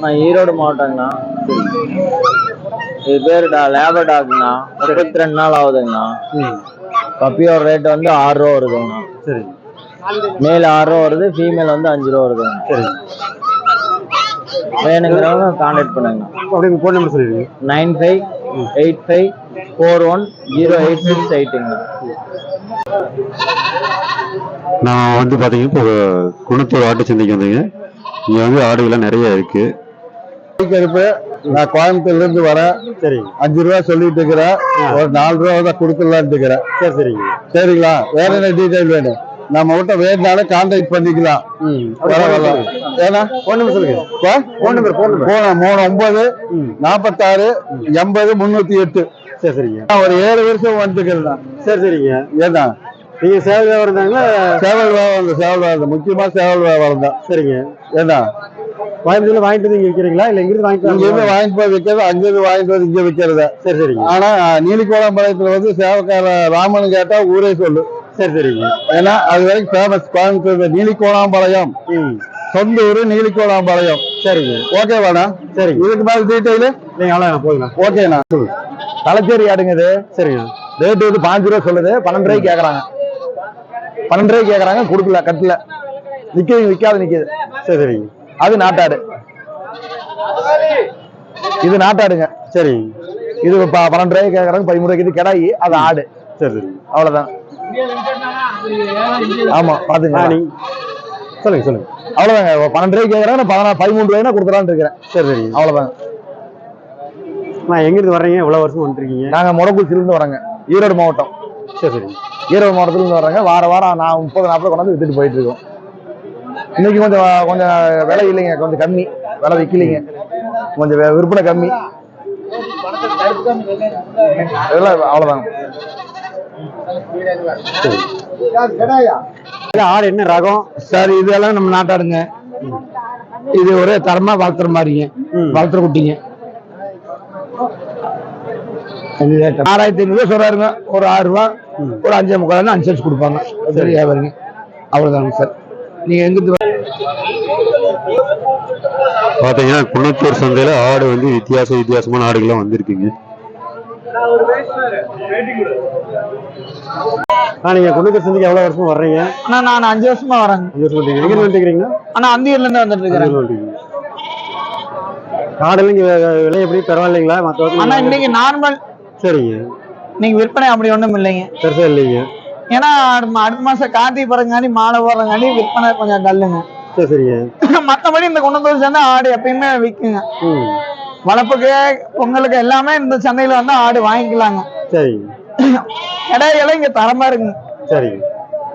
நான் ஈரோடு மாவட்டங்கண்ணா. இது பேர் டா லேபர் டாக்ண்ணா முப்பத்தி ரெண்டு நாள் ஆகுதுங்கண்ணா. பப்பியோட ரேட் வந்து ஆறு ரூபா வருதுங்கண்ணா. சரி. மேல் ஆறு ரூபா வருது ஃபீமேல் வந்து அஞ்சு ரூபா வருதுங்க சரி. வேணுங்கிறவங்க கான்டாக்ட் பண்ணுங்கண்ணா அப்படியே ஃபோன் நம்பர் சொல்லிடுங்க. Nine five eight five four one zero eight six எயிட்டுங்கண்ணா நான் வந்து பார்த்தீங்கன்னா இப்போ குணத்தூர் ஆட்டு சந்தைக்கு வந்தீங்க. இங்கே வந்து ஆடுகள்லாம் நிறைய இருக்கு. கருப்பு நான் கோயம்புத்தூர்ல இருந்து வரேன். சரி. அஞ்சு ரூபா சொல்லிட்டு இருக்கிறேன். ஒரு நாலு ரூபா தான் கொடுக்கலான்னு இருக்கிறேன். சரி சரிங்க சரிங்களா? வேற என்ன டீடைல் வேணும்? நம்ம கிட்ட வேணுனாலும் கான்டாக்ட் பண்ணிக்கலாம். ம். வர வரலாம் ஏன்னா ஃபோன் நம்பர் சொல்லுங்க. ஃபோன் நம்பர் ஃபோன் நம்பர் மூணு ஒன்பது நாற்பத்தாறு எண்பது முந்நூத்தி எட்டு. சரி சரிங்க. ஒரு ஏழு வருஷம் வந்துக்கிறேன். சரி சரிங்க. ஏன்னா நீங்கள் சேவை வியாபாரம் இருந்தாங்களா சேவல் வியாபாரம் சேவல் வியாபாரம். சேவல் வியாபாரம் தான். சரிங்க. ஏன்னா கோயம்புத்தூர்ல வாங்கிட்டு வந்து விற்கிறீங்களா இல்லை இங்கிருந்து இங்கிருந்து வாங்கிக்கலாம் வாங்கிட்டு போய் விற்கிறது அங்கிருந்து வாங்கிட்டு வந்து இங்க விற்கிறத சரி சரிங்க. ஆனா நீலிக்கோளம்பாளையத்துல வந்து சேவக்கார ராமன் கேட்டா ஊரே சொல்லு. சரி சரிங்க. ஏன்னா அது வரைக்கும் ஃபேமஸ் கோயம்புத்தூர் நீலிக்கோளாம்பாளையம். ம். சொந்த ஊரு நீலிக்கோளாம்பாளையம். சரிங்க ஓகே வேணா சரிங்க இதுக்கு மேல டீட்டெயில் நீங்கள் அவ்வளோ போதுங்க ஓகேண்ணா தலைச்சேரி ஆடுங்க இது? சரிங்க ரேட் வந்து பாஞ்சு ரூபா சொல்லுது. பன்னெண்டு ரூபாய்க்கு கேக்குறாங்க. பன்னெண்டு ரூபாய்க்கு கேக்குறாங்க கொடுக்கல கட்டல. நிக்குது விற்காத நிக்குது. சரி. சரிங்க அது நாட்டாடு. இது நாட்டாடுங்க. சரிங்க இது பன்னெண்டு ரூபாய்க்கு கேக்குறாங்க பதிமூணு ரூபாய்க்கு இது கிடாயி அது ஆடு. சரி. சரிங்க அவ்வளவுதான். ஆமா ஆ பாத்துங்க நீங்க சொல்லுங்க சொல்லுங்க. அவ்வளவுதாங்க. பன்னெண்டு ரூபாய்க்கு கேக்குறாங்க நான் பதினா பதிமூணு ரூபாய்னா கொடுத்துலான்னு இருக்கிறேன். சரி சரிங்க அவ்வளவுதான் நான் எங்கிருந்து வர்றீங்க? எவ்வளோ வருஷம் வந்துருக்கீங்க நாங்க முடக்குச்சில இருந்து வரோங்க ஈரோடு மாவட்டம். சரி சரிங்க ஈரோடு மாவட்டத்துல இருந்து வர்றாங்க. வார வாரம் நான் முப்பது நாற்பது கொண்டாந்து வித்துட்டு போயிட்டு இருக்கோம் இன்னைக்கு கொஞ்சம் கொஞ்சம் விலை இல்லைங்க. கொஞ்சம் கம்மி. விலை விற்கலைங்க கொஞ்சம் விற்பனை கம்மி. இதெல்லாம் அவ்வளவுதான் இல்ல, ஆடு என்ன ரகம்? சார் இதெல்லாம் நம்ம நாட்டாடுங்க. இது ஒரே தரமா வளர்த்துற மாதிரிங்க. வளர்த்துற குட்டிங்க. ஆறாயிரத்தி ஐநூறு சொல்றாருங்க. ஒரு ஆறு ரூபா ஒரு அஞ்சே முக்கால் அனுசரிச்சு கொடுப்பாங்க. சரி. வியாபாரிங்க அவ்வளவுதாங்க சார். நீங்க எங்கிருந்து பார்த்தீங்கன்னா குணத்தூர் சந்தையில் ஆடு வந்து வித்தியாச வித்தியாசமான ஆடுகள்லாம் வந்திருக்குங்க. ஆ நீங்க குண்டூர் சந்தைக்கு எவ்வளவு வருஷமா வர்றீங்க? அண்ணா நான் அஞ்சு வருஷமா வரேங்க. அஞ்சு வருஷம் எங்க வந்துருக்கீங்களா ஆனா அந்தியூர்ல இருந்து வந்துட்டு இருக்கிறேன். இங்க வி- விலை எப்படி? பரவாயில்லைங்களா? மற்ற ஆனா இன்னைக்கு நார்மல். சரிங்க. இன்னைக்கு விற்பனை அப்படி ஒண்ணும் இல்லைங்க. பெருசா இல்லைங்க. ஏன்னா அடுத்த மாசம் கார்த்திகை பிறங்காண்டி மாலை போடுறங்காண்டி விற்பனை கொஞ்சம் டல்லுங்க சரி சரிங்க. மத்தபடி இந்த குணத்தூர் சந்தை ஆடு எப்பயுமே விற்குங்க வளர்ப்புக்கு பொங்கலுக்கு எல்லாமே இந்த சந்தையில வந்து ஆடு வாங்கிக்கலாங்க. சரிங்க இடையில இங்க தரமா இருக்குங்க சரிங்க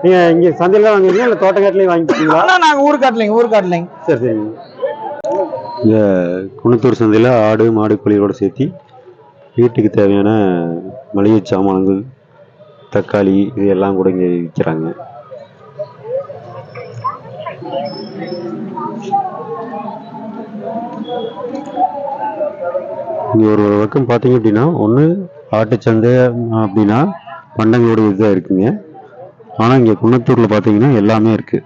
நீங்க இங்க சந்தையில தான் வாங்குறீங்களா இல்ல தோட்டக்காட்டிலையும் வாங்கிக்கிட்டீங்களா ஆனா நாங்க ஊர் காட்டலைங்க ஊர் காட்டலைங்க. சரி சரிங்க இந்த குணத்தூர் சந்தையில் ஆடு மாடு கோழிகளோட சேர்த்து வீட்டுக்கு தேவையான மளிகை சாமான்கள் தக்காளி இது எல்லாம் கூட இங்கே விற்கிறாங்க இங்கே ஒரு ஒரு பக்கம் பார்த்தீங்க அப்படின்னா ஒன்று ஆட்டுச்சந்தை அப்படின்னா பண்டங்களோட இதுதான் இருக்குங்க. ஆனால் இங்கே குன்னத்தூரில் பார்த்தீங்கன்னா எல்லாமே இருக்குது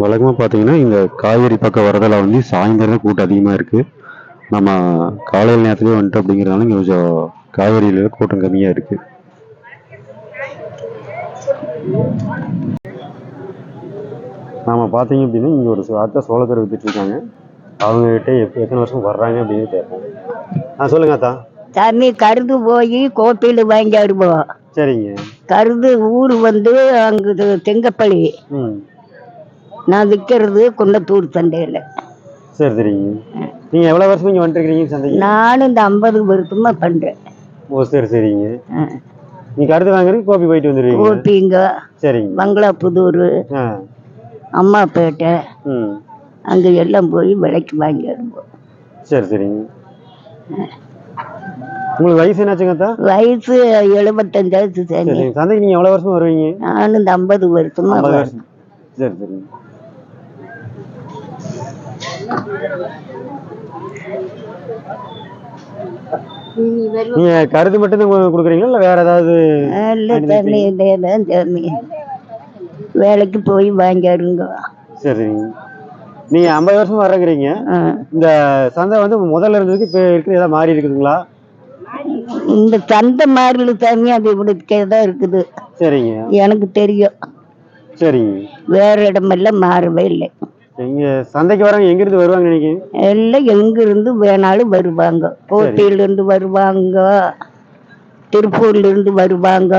வழக்கமாக பார்த்தீங்கன்னா இங்கே காய்கறி பக்கம் வரதில் வந்து சாயந்தரம் கூட்டம் அதிகமாக இருக்குது நம்ம காலையில் நேரத்துலேயே வந்துட்டு அப்படிங்கிறதுனால இங்கே கொஞ்சம் காய்கறியில கூட்டம் கம்மியாக இருக்குது நாம பார்த்தீங்க அப்படின்னா இங்கே ஒரு அத்தை சோளக்கரை வித்துட்டு இருக்காங்க. அவங்ககிட்ட எப்ப எத்தனை வருஷம் வர்றாங்க அப்படின்னு கேட்போம். ஆ சொல்லுங்க அத்தா. தண்ணி கருது போய் கோப்பையில் வாங்கி வருவோம் சரிங்க. கருது ஊர் வந்து அங்கு தெங்கப்பள்ளி. ம். நான் விற்கிறது குன்னத்தூர் சந்தையில். சரி சரிங்க. நீங்கள் எவ்வளோ வருஷம் இங்கே வந்துருக்கிறீங்க சந்தைக்கு? நானும் இந்த ஐம்பது வருஷமா பண்ணுறேன் ஓ சரி சரிங்க. நீ கருத்து வாங்குறதுக்கு கோபி போயிட்டு வந்துடுவீங்க கோப்பிங்க சரிங்க. பங்களாபுதூர் ஆ. அம்மாப்பேட்டை ம். அங்கே எல்லாம் போய் விலைக்கு வாங்கி வருவோம். சரி சரிங்க உங்களுக்கு வயசு என்னாச்சுங்க அத்தா? வயசு எழுபத்தஞ்சாச்சு சாமி. சரி. சந்தைக்கு நீங்க எவ்வளவு வருஷமா வருவீங்க? நானும் இந்த ஐம்பது வருஷமா ஐம்பது வரேன். வருஷம். சரி சரி. நீங்க கருது மட்டும் தான் கொடுக்குறீங்களா? இல்ல வேற ஏதாவது இல்ல சாமி இதேதான் சாமி. வேலைக்கு போய் வாங்கிருங்க சரி. நீங்க ஐம்பது வருஷம் வர்றங்கிறீங்க. ஆ. இந்த சந்தை வந்து முதல்ல இருந்ததுக்கு இப்ப இருக்கிற ஏதாவது மாறி இருக்குதுங்களா? இந்த சந்தை மாறல சாமி அது இப்படிக்கே தான் இருக்குது. சரிங்க. எனக்கு தெரியும். சரிங்க. வேற இடமெல்லாம் மாறவே இல்லை. இங்க சந்தைக்கு வரவங்க எங்க இருந்து வருவாங்க நினைக்கிறீங்க எல்லாம் எங்க இருந்து வேணாலும் வருவாங்க. கோட்டையில இருந்து வருவாங்க. திருப்பூர்ல இருந்து வருவாங்க.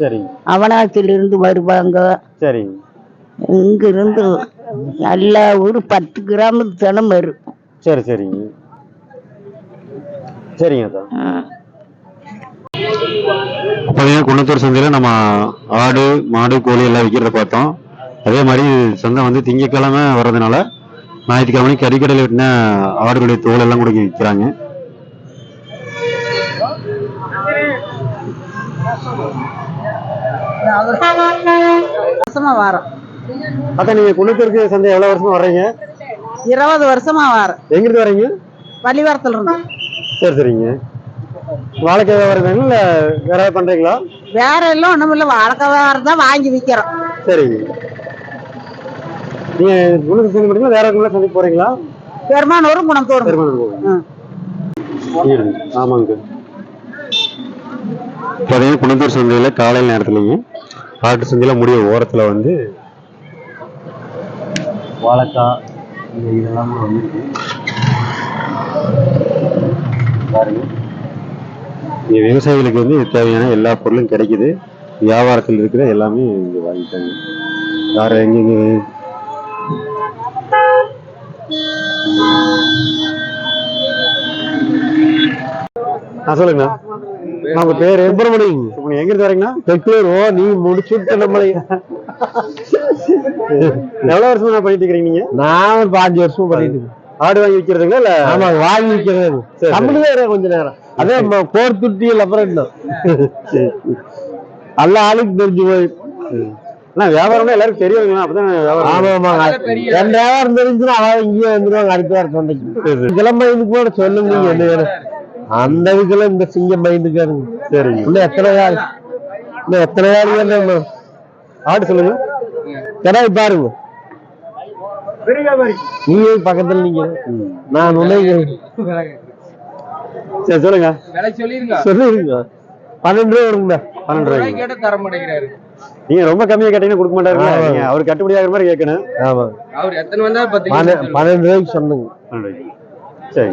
சரிங்க. அவனாசில இருந்து வருவாங்க. சரிங்க. இங்க இருந்து எல்லா ஊரு பத்து கிராமத்து ஜனம் வரும் சரி சரிங்க. சரிங்க. பார்த்தீங்கன்னா குணத்தூர் சந்தையில் நம்ம ஆடு மாடு கோழி எல்லாம் விற்கிறத பார்த்தோம். அதே மாதிரி சந்தை வந்து திங்கக்கிழமை வர்றதுனால ஞாயிற்றுக்கிழமை கறிக்கடையில் வெட்டின ஆடுகளுடைய தோல் எல்லாம் கூட விற்கிறாங்க. வருஷமா வாரம். அதான் நீங்க குணத்தூருக்கு சந்தை எவ்வளவு வருஷமா வர்றீங்க? இருபது வருஷமா வாரம். எங்க இருந்து வர்றீங்க பள்ளிவாரத்துல இருந்து சரி சரிங்க. வாழைக்காய் வியாபாரம் இல்ல வேற ஏதாவது பண்றீங்களா? வேற எல்லாம் ஒண்ணும் இல்ல. வாழைக்காய் வியாபாரம் தான் வாங்கி விக்கிறோம். சரிங்க. நீங்க குணத்தூர் சந்தை மட்டும் வேற எதுவும் சந்தைக்கு போறீங்களா? பெருமானூரும் குணத்தூரும். பெருமாள் போவீங்க ம். ஆமாங்க. பார்த்தீங்கன்னா குணத்தூர் சந்தையில் காலையில் நேரத்துலைங்க ஆட்டு சந்தையில் முடிய ஓரத்தில் வந்து வாழைக்காய் இந்த இதெல்லாம் வந்துருக்கு. பாருங்க. இங்கே விவசாயிகளுக்கு வந்து தேவையான எல்லா பொருளும் கிடைக்குது. வியாபாரத்தில் இருக்கிற எல்லாமே இங்கே வாங்கிட்டாங்க. வேற எங்கெங்க? ஆ சொல்லுங்க உங்க பேரு சுப்பிரமணியம் சுப்பிரமணியம். எங்க இருந்து பெங்களூர் ஓ நீ முடிச்சுட்ட நம்மளை எவ்வளவு வருஷமா பண்ணிட்டு இருக்கிறீங்க நீங்க? நான் ஒரு பாஞ்சு வருஷம் பண்ணிட்டு இருக்கேன். ஆடு வாங்கி விற்கிறதுங்களா இல்ல? ஆமாங்க வாங்கி விற்கிறது. தமிழ்தான் கொஞ்ச நேரம். அதே கோர் துட்டியில் அப்புறம் இன்னும் நல்ல ஆளுக்கு தெரிஞ்சு போய். அண்ணா, வியாபாரம்னா எல்லாருக்கும் தெரியுங்களா அப்பதான் வியாபாரம்? ஆமா ஆமாங்க ரெண்டு வியாபாரம் தெரிஞ்சுன்னா அவன் இங்கேயே வந்துருவாங்க அடுத்த வாரம் சந்தைக்கு. கிளம்ப இதுக்கு கூட சொல்லுங்க நீங்க என்ன வேணும். அந்த இதுக்குள்ள இந்த சிங்கம் பயந்துக்காருங்க சரி. இன்னும் எத்தனை நாள் இன்னும் எத்தனை வேணும் ஆடு சொல்லுங்க. கிடாய் பாருங்க. நீங்க பக்கத்துல நீங்க. நான் உன்னை சரி சொல்லுங்க. விலை சொல்லிருங்க. சொல்லுங்க பன்னெண்டு ரூபா வருங்கண்ணா பன்னெண்டு மாட்டேங்கிறாரு நீங்க ரொம்ப கம்மியா கேட்டீங்கன்னா கொடுக்க மாட்டாரு அவர் கட்டுப்படி ஆகிற மாதிரி கேட்கணும். ஆமா. அவர் எத்தனை வந்தா பன்னெண்டு ரூபாய்க்கு சொன்னங்க. சரி.